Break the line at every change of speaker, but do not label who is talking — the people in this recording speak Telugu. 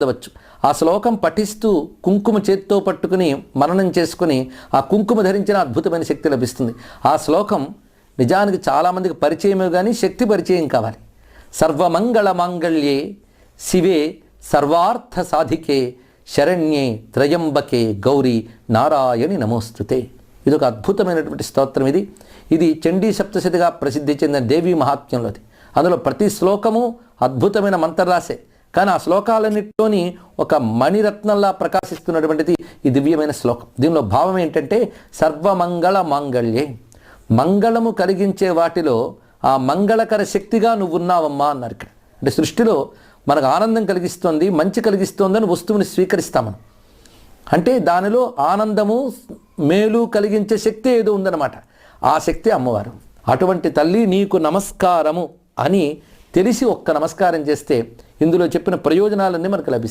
చదవచ్చు. ఆ శ్లోకం పఠిస్తూ కుంకుమ చేత్తో పట్టుకుని మననం చేసుకుని ఆ కుంకుమ ధరించిన అద్భుతమైన శక్తి లభిస్తుంది. ఆ శ్లోకం నిజానికి చాలామందికి పరిచయమే కానీ శక్తి పరిచయం కావాలి. సర్వమంగళ మాంగళ్యే శివే సర్వార్థ సాధికే శరణ్యే త్రయంబకే గౌరీ నారాయణి నమోస్తుతే. ఇది ఒక అద్భుతమైనటువంటి స్తోత్రం ఇది. ఇది చండీ సప్తశతిగా ప్రసిద్ధి చెందిన దేవీ మహాత్మ్యంలోది. అందులో ప్రతి శ్లోకము అద్భుతమైన మంత్రరాశే కానీ ఆ శ్లోకాలన్నింటిలోని ఒక మణిరత్నంలా ప్రకాశిస్తున్నటువంటిది ఈ దివ్యమైన శ్లోకం. దీనిలో భావం ఏంటంటే సర్వమంగళ మాంగళ్యే. మంగళము కలిగించే వాటిలో ఆ మంగళకర శక్తిగా నువ్వు ఉన్నావమ్మా అన్నారు ఇక్కడ. అంటే సృష్టిలో మనకు ఆనందం కలిగిస్తోంది మంచి కలిగిస్తోందని వస్తువుని స్వీకరిస్తామని అంటే దానిలో ఆనందము మేలు కలిగించే శక్తి ఏదో ఉందన్నమాట. ఆ శక్తి అమ్మవారు. అటువంటి తల్లి నీకు నమస్కారము అని తెలిసి ఒక్క నమస్కారం చేస్తే ఇందులో చెప్పిన ప్రయోజనాలన్నీ మనకు లభిస్తాయి.